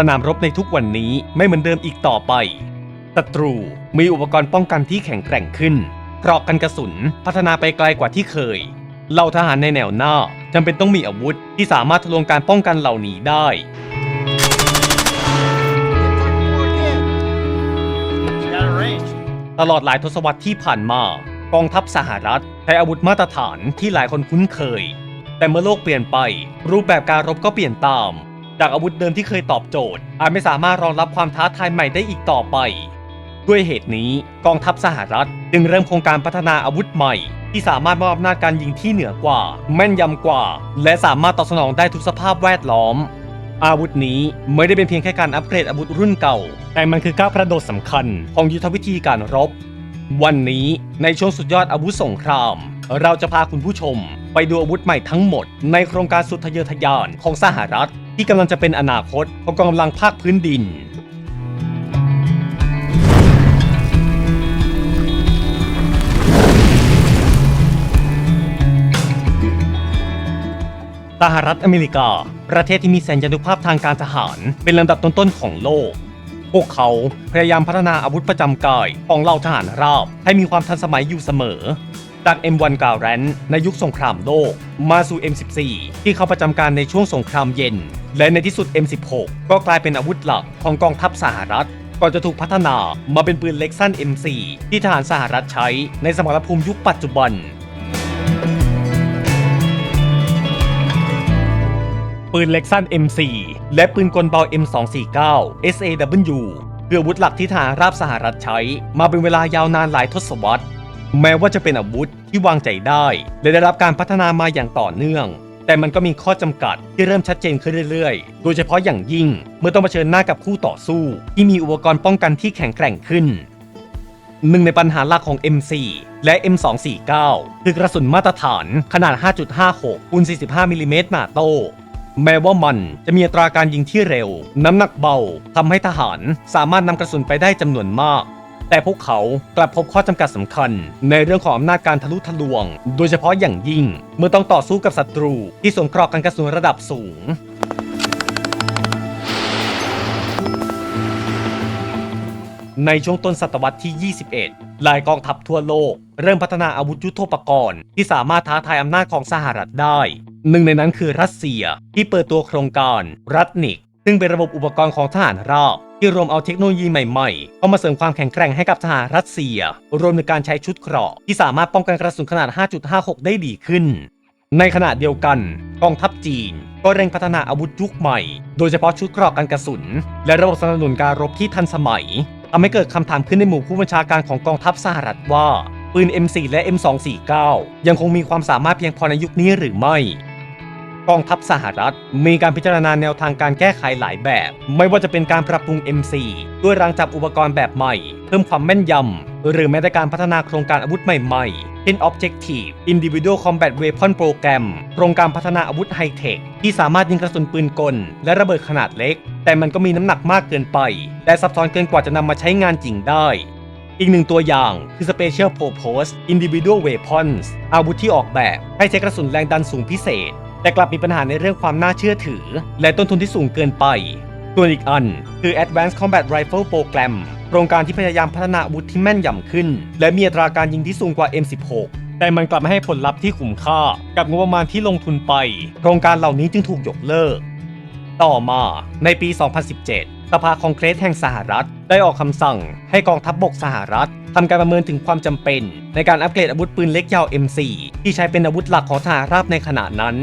สนามรบในทุกวันนี้ไม่เหมือนเดิมอีกต่อไป ศัตรูมีอุปกรณ์ป้องกันที่แข็งแกร่งขึ้นเกราะกันกระสุนพัฒนาไปไกลกว่าที่เคย เหล่าทหารในแนวหน้าจำเป็นต้องมีอาวุธที่สามารถทะลวงการป้องกันเหล่านี้ได้ ตลอดหลายทศวรรษที่ผ่านมากองทัพสหรัฐใช้อาวุธมาตรฐานที่หลายคนคุ้นเคย แต่เมื่อโลกเปลี่ยนไป รูปแบบการรบก็เปลี่ยนตาม จากอาวุธเดิมที่เคยตอบโจทย์ อาจไม่สามารถรองรับความท้าทายใหม่ได้อีกต่อไป ด้วยเหตุนี้กองทัพสหรัฐ จึงเริ่มโครงการพัฒนาอาวุธใหม่ ที่สามารถมอบอำนาจการยิงที่เหนือกว่า แม่นยำกว่า และสามารถตอบสนองได้ทุกสภาพแวดล้อม อาวุธนี้ไม่ได้เป็นเพียงแค่การอัปเกรดอาวุธรุ่นเก่า แต่มันคือก้าวกระโดดสำคัญของยุทธวิธีการรบ วันนี้ในช่วงสุดยอดอาวุธสงคราม เราจะพาคุณผู้ชมไปดูอาวุธใหม่ทั้งหมดในโครงการสุดทะเยอทะยานของสหรัฐ ที่กำลังจะเป็นอนาคตของกองกำลังภาคพื้นดิน สหรัฐอเมริกา ประเทศที่มีแสนยานุภาพทางการทหาร เป็นลำดับต้นๆของโลก พวกเขาพยายามพัฒนาอาวุธประจำกายของเหล่าทหารราบ ให้มีความทันสมัยอยู่เสมอจาก M1 กาแรนในยุคสงครามโลก มาสู่ M14 ที่เข้าประจำการในช่วงสงครามเย็น และในที่สุด M16 ก็กลายเป็นอาวุธหลักของกองทัพสหรัฐ ก่อนจะถูกพัฒนามาเป็นปืนเล็กสั้น M4 ที่ทหารสหรัฐใช้ในสมรภูมิยุคปัจจุบัน ปืนเล็กสั้น M4 และปืนกลเบา M249 SAW คืออาวุธหลักที่ทหารราบสหรัฐใช้ มาเป็นเวลายาวนานหลายทศวรรษ แม้ว่าจะเป็นอาวุธที่วางใจได้ และได้รับการพัฒนามาอย่างต่อเนื่อง แต่มันก็มีข้อจำกัดที่เริ่มชัดเจนขึ้นเรื่อยๆ โดยเฉพาะอย่างยิ่ง เมื่อต้องเผชิญหน้ากับคู่ต่อสู้ ที่มีอุปกรณ์ป้องกันที่แข็งแกร่งขึ้นหนึ่งในปัญหาหลักของ M4 และ M249 คือกระสุนมาตรฐานขนาด 5.56คูณ45มิลลิเมตรหนาโต แม้ว่ามันจะมีอัตราการยิงที่เร็ว น้ำหนักเบาทำให้ทหารสามารถนำกระสุนไปได้จำนวนมาก แต่พวกเขากลับพบข้อจำกัดสำคัญ ในเรื่องของอำนาจการทะลุทะลวง โดยเฉพาะอย่างยิ่ง เมื่อต้องต่อสู้กับศัตรู ที่สวมเกรอกกันกระสุนระดับสูงในช่วงต้นศตวรรษที่ 21 หลายกองทัพทั่วโลก เริ่มพัฒนาอาวุธยุทโธปกรณ์ ที่สามารถท้าทายอำนาจของสหรัฐได้ หนึ่งในนั้นคือรัสเซียที่เปิดตัวโครงการรัตนิก ซึ่งเป็นระบบอุปกรณ์ของทหารราบที่รวมเอาเทคโนโลยีใหม่ๆ เข้ามาเสริมความแข็งแกร่งให้กับทหารรัสเซีย รวมถึงการใช้ชุดเกราะที่สามารถป้องกันกระสุนขนาด 5.56 ได้ดีขึ้น ในขณะเดียวกันกองทัพจีน ก็เร่งพัฒนาอาวุธยุคใหม่ โดยเฉพาะชุดเกราะกันกระสุน และระบบสนับสนุนการรบที่ทันสมัยทำให้เกิดคำถามขึ้นในหมู่ผู้บัญชาการของกองทัพสหรัฐว่าปืน M4 และ M249 ยังคงมีความสามารถเพียงพอในยุคนี้หรือไม่ กองทัพสหรัฐ มีการพิจารณาแนวทางการแก้ไขหลายแบบ ไม่ว่าจะเป็นการปรับปรุง M4 ด้วยรางจับอุปกรณ์แบบใหม่ เพิ่มความแม่นยำ หรือแม้แต่การพัฒนาโครงการอาวุธใหม่ๆ เช่น Objective Individual Combat Weapon Program โครงการพัฒนาอาวุธไฮเทค ที่สามารถยิงกระสุนปืนกล และระเบิดขนาดเล็ก แต่มันก็มีน้ำหนักมากเกินไป และซับซ้อนเกินกว่าจะนำมาใช้งานจริงได้อีกหนึ่งตัวอย่างคือ Special Purpose Individual Weapons อาวุธที่ออกแบบให้ใช้กระสุนแรงดันสูงพิเศษ แต่กลับมีปัญหาในเรื่องความน่าเชื่อถือ และต้นทุนที่สูงเกินไป ส่วนอีกอันคือ Advanced Combat Rifle Program โครงการที่พยายามพัฒนาอาวุธที่แม่นยำขึ้น และมีอัตราการยิงที่สูงกว่า M16 แต่มันกลับไม่ให้ผลลัพธ์ที่คุ้มค่า กับงบประมาณที่ลงทุนไป โครงการเหล่านี้จึงถูกยกเลิก ต่อมาในปี 2017 สภาคองเกรสแห่งสหรัฐ ได้ออกคำสั่งให้กองทัพบบกสหรัฐทำการประเมินถึงความจำเป็น ในการอัปเกรดอาวุธปืนเล็กยาว M4 ที่ใช้เป็นอาวุธหลักของทหารราบในขณะนั้น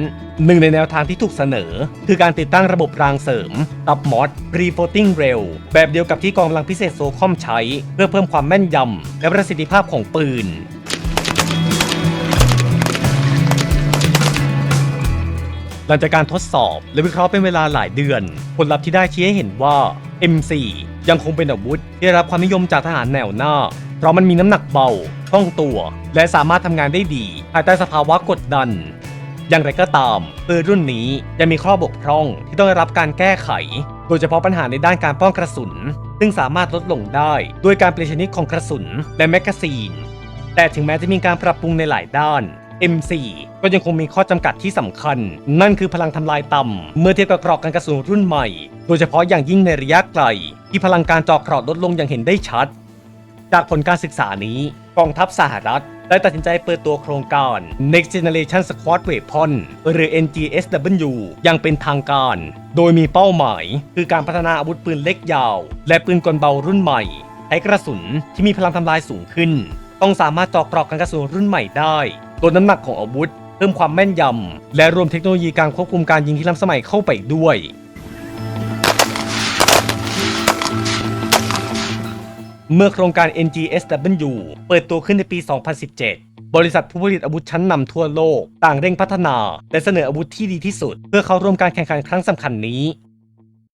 หนึ่งในแนวทางที่ถูกเสนอ คือการติดตั้งระบบรางเสริมตับมอด Refloating Rail แบบเดียวกับที่กองกำลังพิเศษโซคอมใช้ เพื่อเพิ่มความแม่นยำและประสิทธิภาพของปืน หลังจากการทดสอบและวิเคราะห์เป็นเวลาหลายเดือน ผลลัพธ์ที่ได้ชี้ให้เห็นว่า M4 ยังคงเป็นอาวุธที่ได้รับความนิยมจากทหารแนวหน้า เพราะมันมีน้ำหนักเบาคล่องตัว และสามารถทำงานได้ดีภายใต้สภาวะกดดัน อย่างไรก็ตามปืนรุ่นนี้ยังมีข้อบกพร่องที่ต้องได้รับการแก้ไข โดยเฉพาะปัญหาในด้านการป้องกระสุน ซึ่งสามารถลดลงได้ด้วยการเปลี่ยนชนิดของกระสุนและแมกกาซีน แต่ถึงแม้จะมีการปรับปรุงในหลายด้าน M4 ก็ยังคงมีข้อจำกัดที่สำคัญ นั่นคือพลังทำลายต่ำเมื่อเทียบกับกรอกกันกระสุนรุ่นใหม่ โดยเฉพาะอย่างยิ่งในระยะไกล ที่พลังการเจาะเกราะลดลงอย่างเห็นได้ชัด จากผลการศึกษานี้กองทัพสหรัฐได้ตัดสินใจเปิดตัวโครงการ Next Generation Squad Weapon หรือ NGSW อย่างเป็นทางการ โดยมีเป้าหมาย คือการพัฒนาอาวุธปืนเล็กยาว และปืนกลเบารุ่นใหม่ใช้กระสุนที่มีพลังทำลายสูงขึ้น ต้องสามารถเจาะเกราะกันกระสุนรุ่นใหม่ได้ลดน้ำหนักของอาวุธ เพิ่มความแม่นยำ และรวมเทคโนโลยีการควบคุมการยิงที่ล้ำสมัยเข้าไปด้วย เมื่อโครงการ NGSW เปิดตัวขึ้นในปี 2017 บริษัทผู้ผลิตอาวุธชั้นนำทั่วโลก ต่างเร่งพัฒนา และเสนออาวุธที่ดีที่สุด เพื่อเข้าร่วมการแข่งขันครั้งสำคัญนี้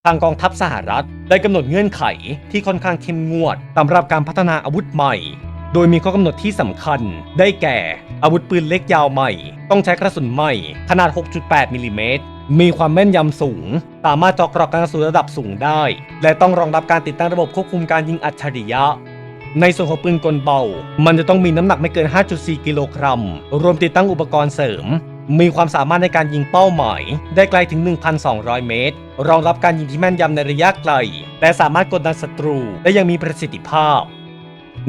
ทางกองทัพสหรัฐได้กำหนดเงื่อนไขที่ค่อนข้างเข้มงวดสำหรับการพัฒนาอาวุธใหม่ โดยมีข้อกำหนดที่สำคัญได้แก่ อาวุธปืนเล็กยาวใหม่ ต้องใช้กระสุนใหม่ ขนาด 6.8มิลลิเมตรมีความแม่นยำสูง สามารถเจาะกราะกันกระสุนระดับสูงได้ และต้องรองรับการติดตั้งระบบควบคุมการยิงอัจฉริยะ ในส่วนของปืนกลเบา มันจะต้องมีน้ำหนักไม่เกิน 5.4 กิโลกรัม รวมติดตั้งอุปกรณ์เสริม มีความสามารถในการยิงเป้าหมาย ได้ไกลถึง 1,200 เมตร รองรับการยิงที่แม่นยำในระยะไกล และสามารถกดดันศัตรูได้อยังมีประสิทธิภาพ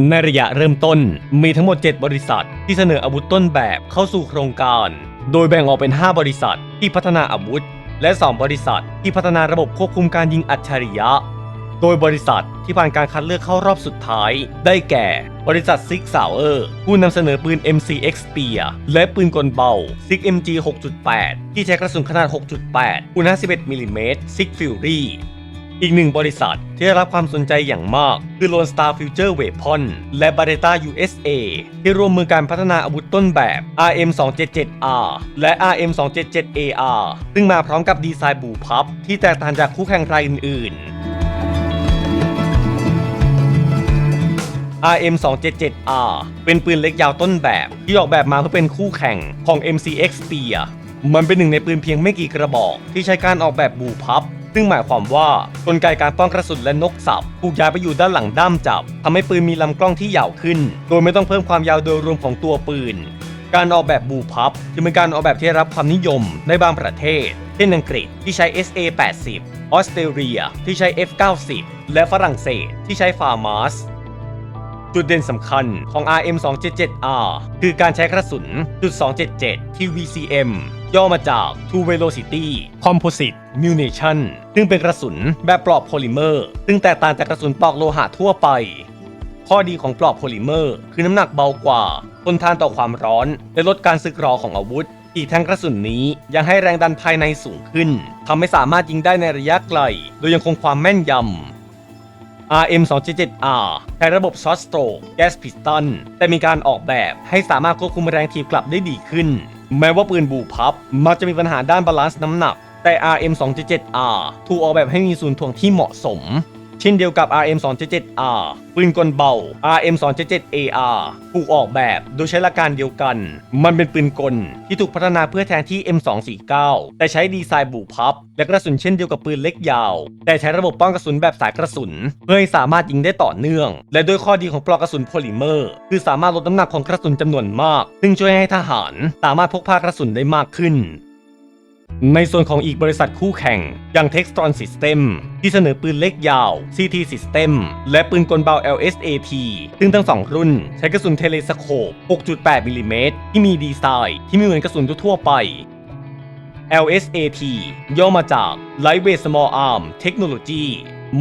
ในระยะเริ่มต้นมีทั้งหมด 7 บริษัท ที่เสนออาวุธต้นแบบเข้าสู่โครงการ โดยแบ่งออกเป็น 5 บริษัทที่พัฒนาอาวุธ และ 2 บริษัทที่พัฒนาระบบควบคุมการยิงอัจฉริยะ โดยบริษัทที่ผ่านการคัดเลือกเข้ารอบสุดท้าย ได้แก่ บริษัท Six Sauer ผู้นำเสนอปืน MCX Spear และปืนกลเบา Six MG 6.8 ที่ใช้กระสุนขนาด 6.8คูณ51มิลลิเมตร Six Fury อีกหนึ่งบริษัทที่ได้รับความสนใจอย่างมาก คือ Lone Star Future Weapon และ Barretta USA ที่ร่วมมือการพัฒนาอาวุธต้นแบบ RM277R และ RM277AR ซึ่งมาพร้อมกับดีไซน์บูพับ ที่แตกต่างจากคู่แข่งรายอื่นๆ RM277R เป็นปืนเล็กยาวต้นแบบ ที่ออกแบบมาเพื่อเป็นคู่แข่งของ MCX Spear มันเป็นหนึ่งในปืนเพียงไม่กี่กระบอก ที่ใช้การออกแบบบูพับ ซึ่งหมายความว่ากลไกการป้องกระสุนและนกสับถูกย้ายไปอยู่ด้านหลังด้ามจับทำให้ปืนมีลำกล้องที่ยาวขึ้น โดยไม่ต้องเพิ่มความยาวโดยรวมของตัวปืน การออกแบบบูพับจึงเป็นการออกแบบที่ได้รับความนิยมในบางประเทศ เช่นอังกฤษที่ใช้ SA-80 ออสเตรเลียที่ใช้ F-90 และฝรั่งเศสที่ใช้ฟาร์มาสจุดเด่นสำคัญของ RM277R คือการใช้กระสุนจุด277 ที่ VCM ย่อมาจาก Two Velocity Composite Munition ซึ่งเป็นกระสุนแบบปลอกโพลิเมอร์ ซึ่งแตกต่างจากกระสุนปลอกโลหะทั่วไป ข้อดีของปลอกโพลิเมอร์ คือน้ำหนักเบากว่า ทนทานต่อความร้อน และลดการสึกหรอของอาวุธ อีกทั้งกระสุนนี้ยังให้แรงดันภายในสูงขึ้นทำให้สามารถยิงได้ในระยะไกล โดยยังคงความแม่นยำ RM277R ใช้ระบบ Short Stroke Gas Piston แต่มีการออกแบบให้สามารถควบคุมแรงถีบกลับได้ดีขึ้น แม้ว่าปืนบูพับ มักจะมีปัญหาด้านบาลานซ์น้ำหนัก แต่ RM277R ถูกออกแบบให้มีศูนย์ถ่วงที่เหมาะสม เช่นเดียวกับ RM277R ปืนกลเบา RM277AR ถูกออกแบบโดยใช้หลักการเดียวกัน มันเป็นปืนกลที่ถูกพัฒนาเพื่อแทนที่ M249 แต่ใช้ดีไซน์บุพับ และกระสุนเช่นเดียวกับปืนเล็กยาว แต่ใช้ระบบป้องกระสุนแบบสายกระสุน เพื่อให้สามารถยิงได้ต่อเนื่อง และด้วยข้อดีของปลอกกระสุนโพลิเมอร์ คือสามารถลดน้ำหนักของกระสุนจำนวนมาก ซึ่งช่วยให้ทหารสามารถพกพากระสุนได้มากขึ้น ในส่วนของอีกบริษัทคู่แข่ง อย่าง Textron System ที่เสนอปืนเล็กยาว CT System และปืนกลเบา LSAT ซึ่งทั้งสองรุ่นใช้กระสุนเทเลสโคป 6.8 มิลลิเมตรที่มีดีไซน์ที่ไม่เหมือนกระสุนทั่วไป LSAT ย่อมาจาก Lightweight Small Arm Technology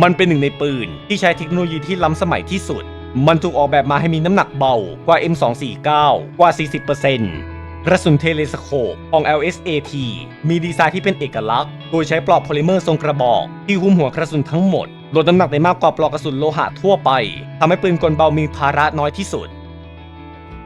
มันเป็นหนึ่งในปืนที่ใช้เทคโนโลยีที่ล้ำสมัยที่สุด มันถูกออกแบบมาให้มีน้ำหนักเบากว่า M249 กว่า 40% กระสุนเทเลสโคปของ LSAT มีดีไซน์ที่เป็นเอกลักษณ์ โดยใช้ปลอกโพลิเมอร์ทรงกระบอก ที่หุ้มหัวกระสุนทั้งหมด ลดน้ำหนักได้มากกว่าปลอกกระสุนโลหะทั่วไป ทำให้ปืนกลเบามีภาระน้อยที่สุด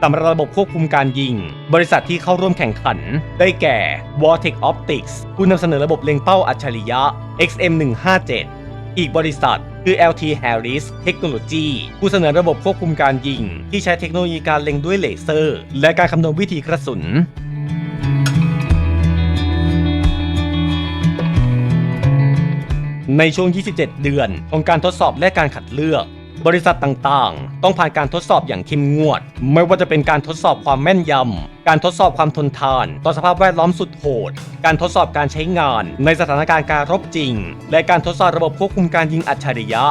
สำหรับระบบควบคุมการยิง บริษัทที่เข้าร่วมแข่งขัน ได้แก่ Vortex Optics ผู้นำเสนอระบบเล็งเป้าอัจฉริยะ XM157 อีกบริษัท คือ LT Harris Technology ผู้เสนอระบบควบคุมการยิง ที่ใช้เทคโนโลยีการเล็งด้วยเลเซอร์ และการคำนวณวิธีกระสุนในช่วง 27 เดือน ของการทดสอบและการขัดเลือก บริษัทต่างๆ ต้องผ่านการทดสอบอย่างเข้มงวด ไม่ว่าจะเป็นการทดสอบความแม่นยำ การทดสอบความทนทาน ต่อสภาพแวดล้อมสุดโหด การทดสอบการใช้งาน ในสถานการณ์การรบจริง และการทดสอบระบบควบคุมการยิงอัจฉริยะ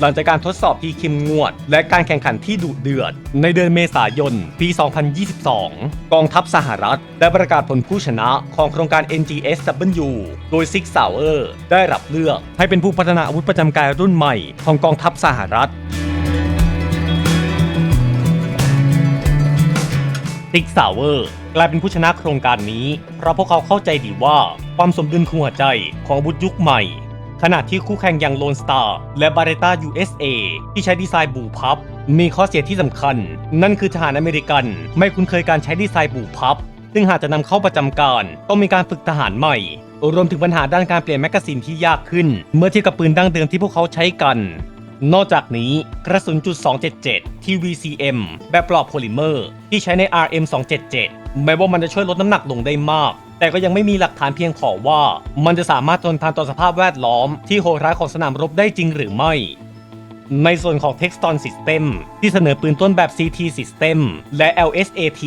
หลังจากการทดสอบที่เข้มงวด และการแข่งขันที่ดุเดือด ในเดือนเมษายน ปี 2022 กองทัพสหรัฐ ได้ประกาศผลผู้ชนะของโครงการ NGSW โดย Six Sauer ได้รับเลือก ให้เป็นผู้พัฒนาอาวุธประจำกายรุ่นใหม่ของกองทัพสหรัฐ Six Sauer กลายเป็นผู้ชนะโครงการนี้ เพราะพวกเขาเข้าใจดีว่าความสมดุลของหัวใจของอาวุธยุคใหม่ ขณะที่คู่แข่งอย่าง Lone Star และ Beretta USA ที่ใช้ดีไซน์บูพับ มีข้อเสียที่สำคัญ นั่นคือทหารอเมริกัน ไม่คุ้นเคยการใช้ดีไซน์บูพับ ซึ่งหากจะนำเข้าประจำการ ต้องมีการฝึกทหารใหม่ รวมถึงปัญหาด้านการเปลี่ยนแมกกาซีนที่ยากขึ้น เมื่อเทียบกับปืนดั้งเดิมที่พวกเขาใช้กัน นอกจากนี้กระสุนจุด277 ที่ VCM แบบปลอกโพลิเมอร์ ที่ใช้ใน RM 277 แม้ว่ามันจะช่วยลดน้ำหนักลงได้มาก แต่ก็ยังไม่มีหลักฐานเพียงพอว่า มันจะสามารถทนทานต่อสภาพแวดล้อมที่โหดร้ายของสนามรบได้จริงหรือไม่ ในส่วนของ Texton System ที่เสนอปืนต้นแบบ CT System และ LSAT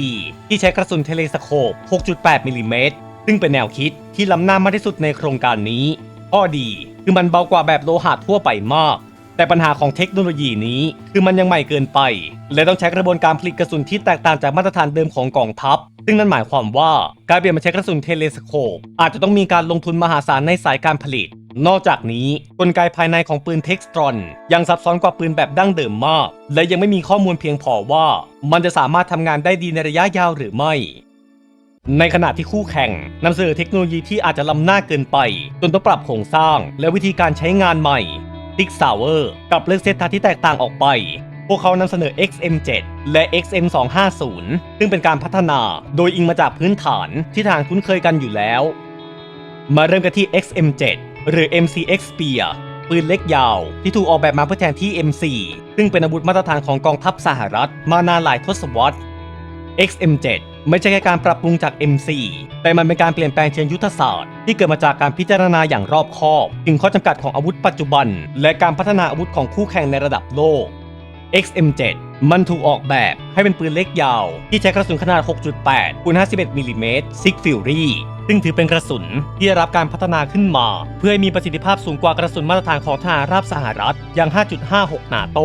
ที่ใช้กระสุนเทเลสโคป 6.8 มิลลิเมตรซึ่งเป็นแนวคิดที่ล้ำหน้ามากที่สุดในโครงการนี้ ข้อดีคือมันเบากว่าแบบโลหะทั่วไปมาก แต่ปัญหาของเทคโนโลยีนี้ คือมันยังใหม่เกินไป และต้องใช้กระบวนการผลิตกระสุนที่แตกต่างจากมาตรฐานเดิมของกองทัพ ซึ่งนั่นหมายความว่าการเปลี่ยนมาใช้กระสุนเทเลสโคปอาจจะต้องมีการลงทุนมหาศาลในสายการผลิต นอกจากนี้กลไกภายในของปืนเท็กซ์ตรอนยังซับซ้อนกว่าปืนแบบดั้งเดิมมาก และยังไม่มีข้อมูลเพียงพอว่า มันจะสามารถทำงานได้ดีในระยะยาวหรือไม่ในขณะที่คู่แข่งนำเสนอเทคโนโลยีที่อาจจะล้ำหน้าเกินไป จนต้องปรับโครงสร้าง และวิธีการใช้งานใหม่ Six Sauer กับเลือกเซตทาที่แตกต่างออกไป พวกเขานำเสนอ XM7 และ XM250 ซึ่งเป็นการพัฒนาโดยอิงมาจากพื้นฐานที่ทางคุ้นเคยกันอยู่แล้ว มาเริ่มกันที่ XM7 หรือ MCX Spear ปืนเล็กยาว ที่ถูกออกแบบมาเพื่อแทนที่ M4 ซึ่งเป็นอาวุธมาตรฐานของกองทัพสหรัฐ มานานหลายทศวรรษ XM7 ไม่ใช่แค่การปรับปรุงจาก M4 แต่มันเป็นการเปลี่ยนแปลงเชิงยุทธศาสตร์ ที่เกิดมาจากการพิจารณาอย่างรอบคอบ ถึงข้อจำกัดของอาวุธปัจจุบัน และการพัฒนาอาวุธของคู่แข่งในระดับโลก XM7 มันถูกออกแบบให้เป็นปืนเล็กยาว ที่ใช้กระสุนขนาด 6.8คูณ51มิลลิเมตร Sig Fury ซึ่งถือเป็นกระสุนที่ได้รับการพัฒนาขึ้นมา เพื่อให้มีประสิทธิภาพสูงกว่ากระสุนมาตรฐานของทหารราบสหรัฐอย่าง 5.56 นาโต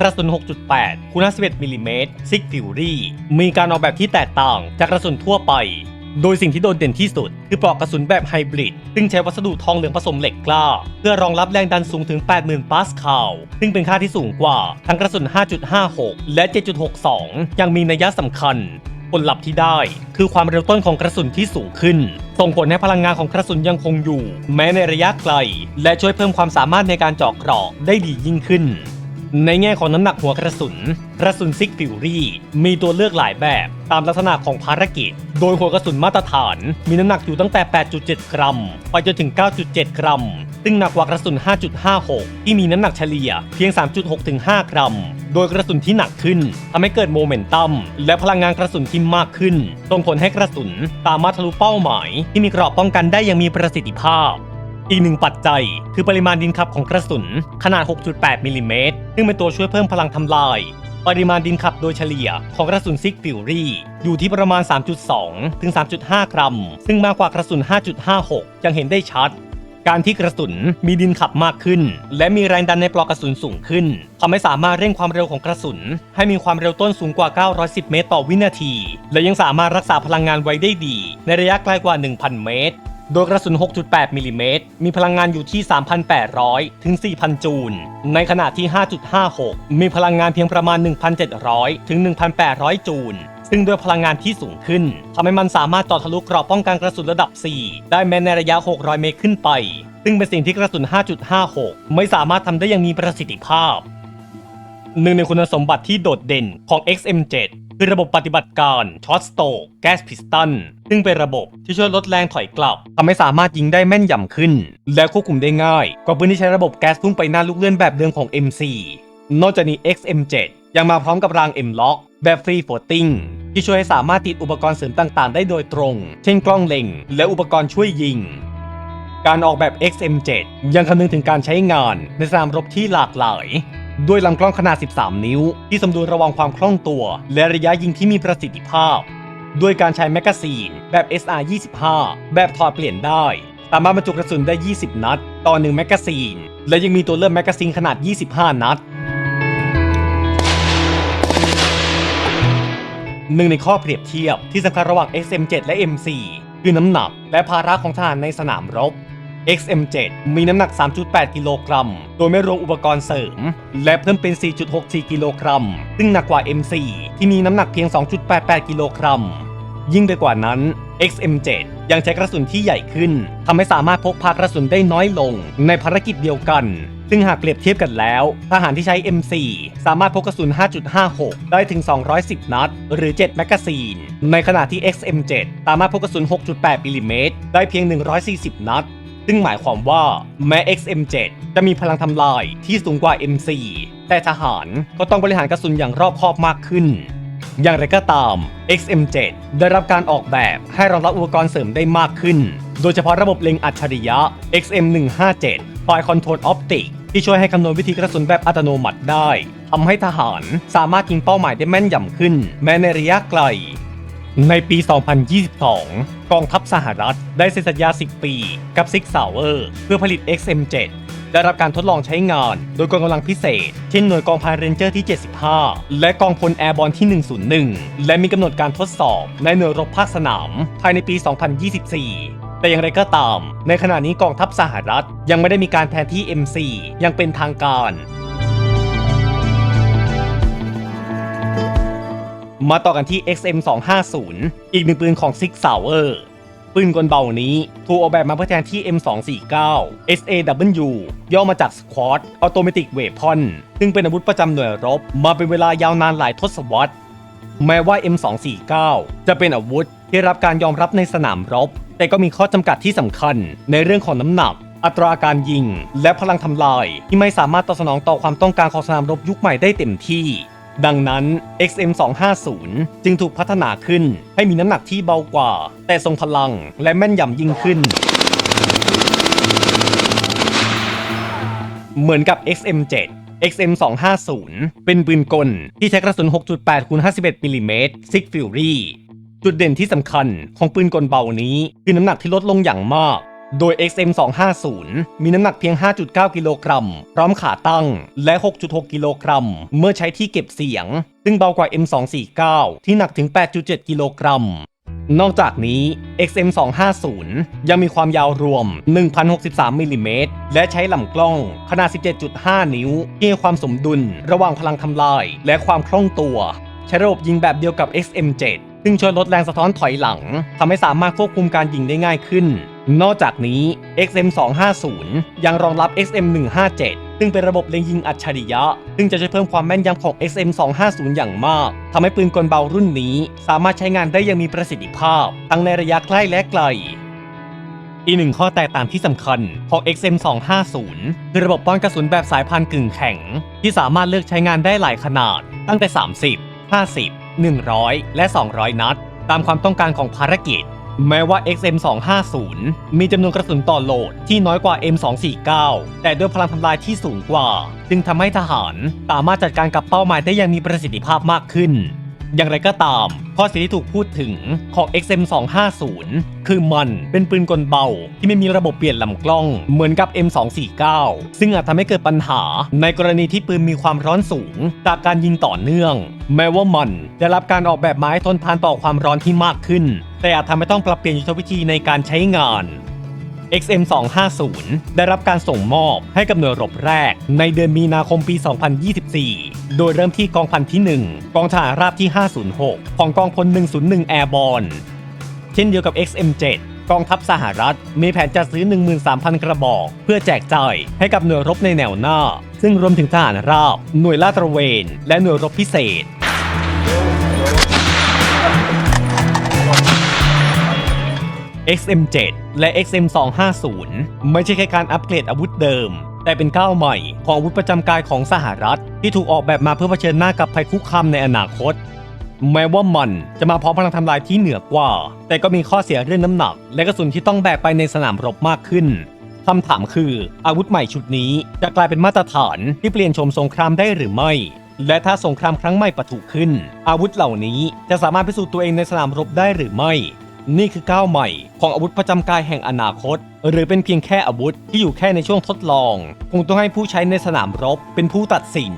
กระสุน 6.8คูณ51มิลลิเมตร Sig Fury มีการออกแบบที่แตกต่างจากกระสุนทั่วไป โดยสิ่งที่โดดเด่นที่สุด คือปลอกกระสุนแบบไฮบริด ซึ่งใช้วัสดุทองเหลืองผสมเหล็กกล้า เพื่อรองรับแรงดันสูงถึง 80,000 ปาสคาล ซึ่งเป็นค่าที่สูงกว่าทั้งกระสุน 5.56 และ 7.62ยังมีนัยสำคัญผลลัพธ์ที่ได้คือความเร็วต้นของกระสุนที่สูงขึ้น ส่งผลให้พลังงานของกระสุนยังคงอยู่ แม้ในระยะไกล และช่วยเพิ่มความสามารถในการเจาะเกราะได้ดียิ่งขึ้น ในแง่ของน้ำหนักหัวกระสุน กระสุนซิกฟิวรี่ มีตัวเลือกหลายแบบตามลักษณะของภารกิจ โดยหัวกระสุนมาตรฐาน มีน้ำหนักอยู่ตั้งแต่ 8.7 กรัม ไปจนถึง 9.7 กรัม ซึ่งหนักกว่ากระสุน 5.56 ที่มีน้ำหนักเฉลี่ยเพียง 3.6 ถึง 5 กรัม โดยกระสุนที่หนักขึ้นทำให้เกิดโมเมนตัม และพลังงานกระสุนที่มากขึ้นส่งผลให้กระสุนสามารถทะลุเป้าหมาย ที่มีกราะป้องกันได้อย่างมีประสิทธิภาพ อีกหนึ่งปัจจัย คือปริมาณดินขับของกระสุน ขนาด 6.8 มิลลิเมตรซึ่งเป็นตัวช่วยเพิ่มพลังทำลาย ปริมาณดินขับโดยเฉลี่ยของกระสุนซิกฟิวรี่อยู่ที่ประมาณ 3.2 ถึง 3.5 กรัม ซึ่งมากกว่ากระสุน 5.56 ยังเห็นได้ชัด การที่กระสุนมีดินขับมากขึ้น และมีแรงดันในปลอกกระสุนสูงขึ้นทำให้สามารถเร่งความเร็วของกระสุน ให้มีความเร็วต้นสูงกว่า 910 เมตรต่อวินาที และยังสามารถรักษาพลังงานไว้ได้ดี ในระยะไกลกว่า 1,000 เมตร โดยกระสุน 6.8 มิลลิเมตร มีพลังงานอยู่ที่ 3,800 ถึง 4,000 จูล ในขณะที่ 5.56 มีพลังงานเพียงประมาณ 1,700 ถึง 1,800 จูล ซึ่งด้วยพลังงานที่สูงขึ้นทำให้มันสามารถต่อทะลุกรอบป้องกันกระสุนระดับ 4 ได้แม้ในระยะ 600 เมตรขึ้นไป ซึ่งเป็นสิ่งที่กระสุน 5.56 ไม่สามารถทำได้อย่างมีประสิทธิภาพ หนึ่งในคุณสมบัติที่โดดเด่นของ XM7 คือระบบปฏิบัติการช็อตสโตกแก๊สพิสตันซึ่งเป็นระบบที่ช่วยลดแรงถอยกลับทำให้สามารถยิงได้แม่นยำขึ้น และควบคุมได้ง่าย กว่าปืนที่ใช้ระบบแก๊สพุ่งไปหน้าลูกเลื่อนแบบเดิมของ M4 นอกจากนี้ XM7 ยังมาพร้อมกับราง M-Lock แบบ Free Floating ที่ช่วยให้สามารถติดอุปกรณ์เสริมต่างๆ ได้โดยตรง เช่นกล้องเล็ง และอุปกรณ์ช่วยยิง การออกแบบ XM7 ยังคำนึงถึงการใช้งานในสนามรบที่หลากหลาย ด้วยลำกล้องขนาด 13 นิ้ว ที่สมดุลระหว่างความคล่องตัว และระยะยิงที่มีประสิทธิภาพ ด้วยการใช้แมกกาซีนแบบ SR 25แบบถอดเปลี่ยนได้ สามารถบรรจุกระสุนได้ 20 นัด ต่อ1แมกกาซีน และยังมีตัวเลือกแมกกาซีนขนาด 25 นัดหนึ่งในข้อเปรียบเทียบที่สำคัญระหว่าง XM7 และ M4 คือน้ำหนักและภาระของทหารในสนามรบ XM7 มีน้ำหนัก 3.8 กิโลกรัม โดยไม่รวมอุปกรณ์เสริม และเพิ่มเป็น 4.64 กิโลกรัม ซึ่งหนักกว่า M4 ที่มีน้ำหนักเพียง 2.88 กิโลกรัม ยิ่งไปกว่านั้น XM7 ยังใช้กระสุนที่ใหญ่ขึ้น ทำให้สามารถพกพากระสุนได้น้อยลง ในภารกิจเดียวกัน ซึ่งหากเปรียบเทียบกันแล้ว ทหารที่ใช้ M4 สามารถพกกระสุน 5.56 ได้ถึง 210 นัด หรือ 7 แมกกาซีน ในขณะที่ XM7 สามารถพกกระสุน 6.8 มิลลิเมตร ได้เพียง 140 นัด ซึ่งหมายความว่าแม้ XM7 จะมีพลังทำลายที่สูงกว่า M4 แต่ทหารก็ต้องบริหารกระสุนอย่างรอบคอบมากขึ้น อย่างไรก็ตาม XM7 ได้รับการออกแบบให้รองรับอุปกรณ์เสริมได้มากขึ้น โดยเฉพาะระบบเล็งอัจฉริยะ XM157 Fire Control Optic ที่ช่วยให้คำนวณวิธีกระสุนแบบอัตโนมัติได้ทำให้ทหารสามารถยิงเป้าหมายได้แม่นยำขึ้น แม้ในระยะไกล ในปี 2022 กองทัพสหรัฐได้เซ็นสัญญา 10 ปี กับ Six Sauer เพื่อผลิต XM7 ได้รับการทดลองใช้งาน โดยกองกำลังพิเศษ เช่นหน่วยกองพันเรนเจอร์ที่ 75 และกองพลแอร์บอลที่ 101 และมีกำหนดการทดสอบในหน่วยรบภาคสนาม ภายในปี 2024 แต่อย่างไรก็ตาม ในขณะนี้กองทัพสหรัฐยังไม่ได้มีการแทนที่ M4 ยังเป็นทางการ มาต่อกันที่ XM 250 อีกหนึ่งปืนของ Six Sauer ปืนกลเบานี้ถูกออกแบบมาเพื่อแทนที่ M249 SAW ย่อมาจาก Squad Automatic Weapon ซึ่งเป็นอาวุธประจำหน่วยรบ มาเป็นเวลายาวนานหลายทศวรรษ แม้ว่า M249 จะเป็นอาวุธที่รับการยอมรับในสนามรบ แต่ก็มีข้อจำกัดที่สำคัญในเรื่องของน้ำหนักอัตราการยิง และพลังทำลายที่ไม่สามารถตอบสนองต่อความต้องการของสนามรบยุคใหม่ได้เต็มที่ ดังนั้น XM250 จึงถูกพัฒนาขึ้นให้มีน้ำหนักที่เบากว่า แต่ทรงพลังและแม่นยำยิ่งขึ้น เหมือนกับ XM7 XM250 เป็นปืนกลที่ใช้กระสุน 6.8คูณ51มิลลิเมตร Six Fury จุดเด่นที่สำคัญของปืนกลเบานี้ คือน้ำหนักที่ลดลงอย่างมาก โดย XM250 มีน้ำหนักเพียง 5.9 กิโลกรัม พร้อมขาตั้ง และ 6.6 กิโลกรัม เมื่อใช้ที่เก็บเสียง ซึ่งเบากว่า M249 ที่หนักถึง 8.7 กิโลกรัม นอกจากนี้ XM250 ยังมีความยาวรวม 1,063มิลลิเมตร และใช้ลำกล้องขนาด 17.5 นิ้วที่ให้ความสมดุลระหว่างพลังทำลาย และความคล่องตัว ใช้ระบบยิงแบบเดียวกับ XM7 ซึ่งช่วยลดแรงสะท้อนถอยหลังทำให้สามารถควบคุมการยิงได้ง่ายขึ้น นอกจากนี้ XM250 ยังรองรับ XM157 ซึ่งเป็นระบบเล็งยิงอัจฉริยะ ซึ่งจะช่วยเพิ่มความแม่นยำของ XM250 อย่างมาก ทำให้ปืนกลเบารุ่นนี้ สามารถใช้งานได้อยังมีประสิทธิภาพ ทั้งในระยะใกล้และไกล อีกหนึ่งข้อแตกต่างที่สำคัญของ XM250 คือระบบป้อนกระสุนแบบสายพานกึ่งแข็ง ที่สามารถเลือกใช้งานได้หลายขนาด ตั้งแต่ 30 50 100 และ 200 นัด ตามความต้องการของภารกิจ แม้ว่า XM250 มีจำนวนกระสุนต่อโหลดที่น้อยกว่า M249 แต่ด้วยพลังทำลายที่สูงกว่า จึงทำให้ทหารสามารถจัดการกับเป้าหมายได้อย่างมีประสิทธิภาพมากขึ้น อย่างไรก็ตาม ข้อเสียที่ถูกพูดถึงของ XM250 คือมันเป็นปืนกลเบาที่ไม่มีระบบเปลี่ยนลำกล้องเหมือนกับ M249 ซึ่งอาจทำให้เกิดปัญหาในกรณีที่ปืนมีความร้อนสูง จากการยิงต่อเนื่อง แม้ว่ามันจะรับการออกแบบมาให้ทนทานต่อความร้อนที่มากขึ้น แต่อาจทำให้ต้องปรับเปลี่ยนยุทธวิธีในการใช้งาน XM250 ได้รับการส่งมอบให้กับหน่วยรบแรกในเดือนมีนาคมปี 2024 โดยเริ่มที่กองพันที่ 1 กองทหารราบที่ 506 ของกองพล 101 Airborne เช่นเดียวกับ XM7 กองทัพสหรัฐมีแผนจัดซื้อ 13,000 กระบอก เพื่อแจกจ่ายให้กับหน่วยรบในแนวหน้า ซึ่งรวมถึงทหารราบ หน่วยลาดตระเวน และหน่วยรบพิเศษ XM7 และ XM250 ไม่ใช่แค่การอัปเกรดอาวุธเดิม แต่เป็นก้าวใหม่ของอาวุธประจำกายของสหรัฐ ที่ถูกออกแบบมาเพื่อเผชิญหน้ากับภัยคุกคามในอนาคต แม้ว่ามันจะมาพร้อมพลังทำลายที่เหนือกว่า แต่ก็มีข้อเสียเรื่องน้ำหนัก และกระสุนที่ต้องแบกไปในสนามรบมากขึ้นคำถามคือ อาวุธใหม่ชุดนี้จะกลายเป็นมาตรฐานที่เปลี่ยนชมสงครามได้หรือไม่ และถ้าสงครามครั้งใหม่ปะทุขึ้น อาวุธเหล่านี้จะสามารถพิสูจน์ตัวเองในสนามรบได้หรือไม่ นี่คือก้าวใหม่ของอาวุธประจำกายแห่งอนาคต หรือเป็นเพียงแค่อาวุธที่อยู่แค่ในช่วงทดลอง คงต้องให้ผู้ใช้ในสนามรบเป็นผู้ตัดสิน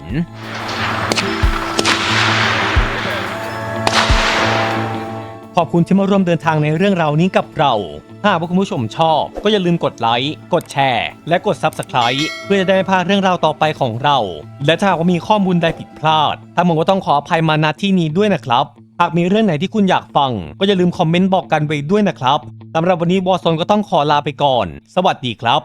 ขอบคุณที่มาร่วมเดินทางในเรื่องราวนี้กับเรา ถ้าหากคุณผู้ชมชอบ ก็อย่าลืมกดไลค์ กดแชร์ และกด Subscribe เพื่อจะได้ไม่พลาดเรื่องราวต่อไปของเรา และถ้าหากว่ามีข้อมูลใดผิดพลาดทางผมก็ต้องขออภัยมาณที่นี้ด้วยนะครับ หากมีเรื่องไหนที่คุณอยากฟัง ก็อย่าลืมคอมเมนต์บอกกันไว้ด้วยนะครับสำหรับวันนี้วอร์ซนก็ต้องขอลาไปก่อน สวัสดีครับ